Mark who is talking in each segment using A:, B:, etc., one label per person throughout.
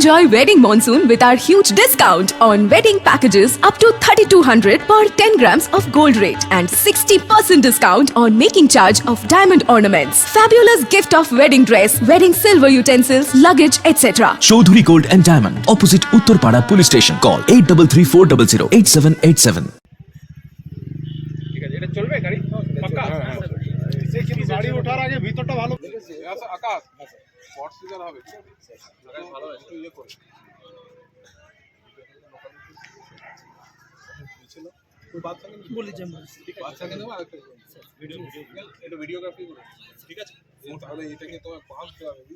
A: Enjoy wedding monsoon with our huge discount on wedding packages up to 3200 per 10 grams of gold rate and 60% discount on making charge of diamond ornaments. Fabulous gift of wedding dress, wedding silver utensils, luggage, etc.
B: Chowdhury gold and diamond opposite Uttarpara police station call eight double three four double zero eight seven eight seven
C: ঠিক আছে এটা চলবে গাড়ি পাক্কা
D: সে কিন্তু গাড়ি ওঠার আগে ভিতরটা ভালো
C: আচ্ছা, আকাশ স্পট হবে। ভালো আছে একটু ইয়ে করে। একটু ভিডিওগ্রাফি করে। ঠিক আছে। তাহলে এটাকে তোমার পাস দেওয়া হবে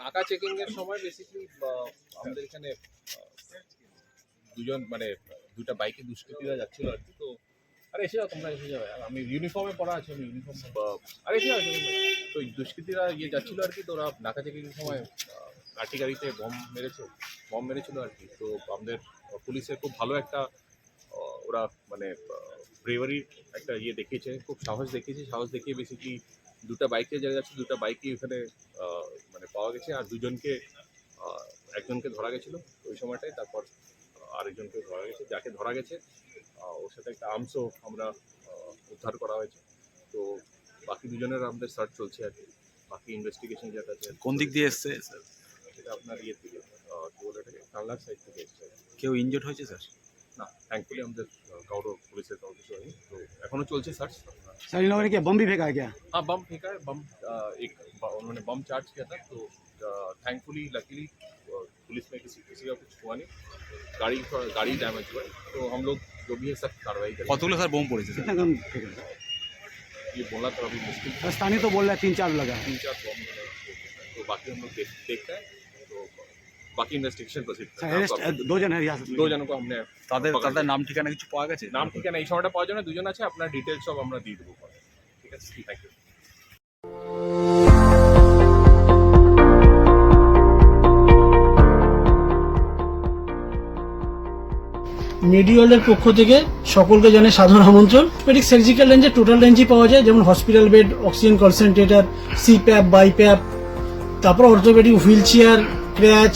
C: টাকা চেকিং এর সময় বেসিক্যালি আমাদের এখানে দুজন মানে দুটা বাইকে দুষ্কৃতীরা যাচ্ছিল আর কি। তো, আরে এসে যাও, তোমরা এসে যাবে। আমি ইউনিফর্মে পড়া আছে, আমি ইউনিফর্ম আরে এসে যাও তো দুষ্কৃতীরা ইয়ে যাচ্ছিল আর কি, তো ওরা নাকা চেকিং এর সময় লাঠি গাড়িতে বম মেরেছে বম মেরেছিল আর কি। তো আমাদের পুলিশের খুব ভালো একটা ওরা মানে ব্রেভারির একটা ইয়ে দেখিয়েছে, খুব সাহস দেখিয়েছে। সাহস দেখিয়ে বেসিক্যালি দুটা বাইকে জায়গা যাচ্ছে দুটা বাইকই এখানে মানে পাওয়া গেছে। আর দুজনকে একজনকে ধরা গেছিল ওই সময়টাই তারপর আরেকজনকে ধরা গেছে। যাকে ধরা গেছে ওর সাথে একটা আর্মসও আমরা উদ্ধার করা হয়েছে। তো বাকি দুজনের আমাদের সার্চ চলছে আর কি। বাকি ইনভেস্টিগেশন যেটা আছে
E: কোন দিক দিয়ে এসছে? স্যার
C: সেটা আপনার ইয়ের থেকে কি বলে এটাকে কানলার সাইড থেকে এসছে
E: কেউ ইনজোর্ড হয়েছে স্যার
C: না থ্যাঙ্কফুলি আমাদের কারও পুলিশের কারও কিছু হয়নি। তো এখনও চলছে সার্চ
D: सर इन लोगों ने क्या बम भी फेंका है क्या?
C: हाँ बम फेंका है। बम एक उन्होंने बम चार्ज किया था तो थैंकफुली लकीली पुलिस में किसी किसी का कुछ हुआ नहीं। गाड़ी गाड़ी डैमेज हुआ तो हम लोग जो भी है सब कार्रवाई
E: कर कतगुलो सर बम पड़े
D: कितना
C: ये बोला तो अभी मुश्किल
D: स्थानीय तो बोल रहे हैं तीन चार लगा।
C: तीन चार बम लगा तो बाकी हम लोग देखते हैं। बाकी इन्वेस्टिगेशन प्रोसीड
D: सर अरेस्ट दो जन है हिरासत में
C: दो जनों को हमने
E: তাদের
C: পকড়
E: তাদের নাম ঠিকানা কিছু পাওয়া গেছে
C: নাম ঠিকানা এই সময়টা পাওয়া যায় না দুজন আছে আপনার ডিটেলস সব আমরা দিয়ে দেবো পরে। ঠিক আছে থ্যাংক ইউ
F: মেডিওয়ালের পক্ষ থেকে সকলকে জানাই সাধারণ আমন্ত্রণ পেডিক সার্জিক্যাল রেঞ্জে টোটাল রেঞ্জই পাওয়া যায় যেমন hospital bed oxygen concentrator CPAP BiPAP তারপর অর্থোপেডিক হুইল চেয়ার ক্র্যাচ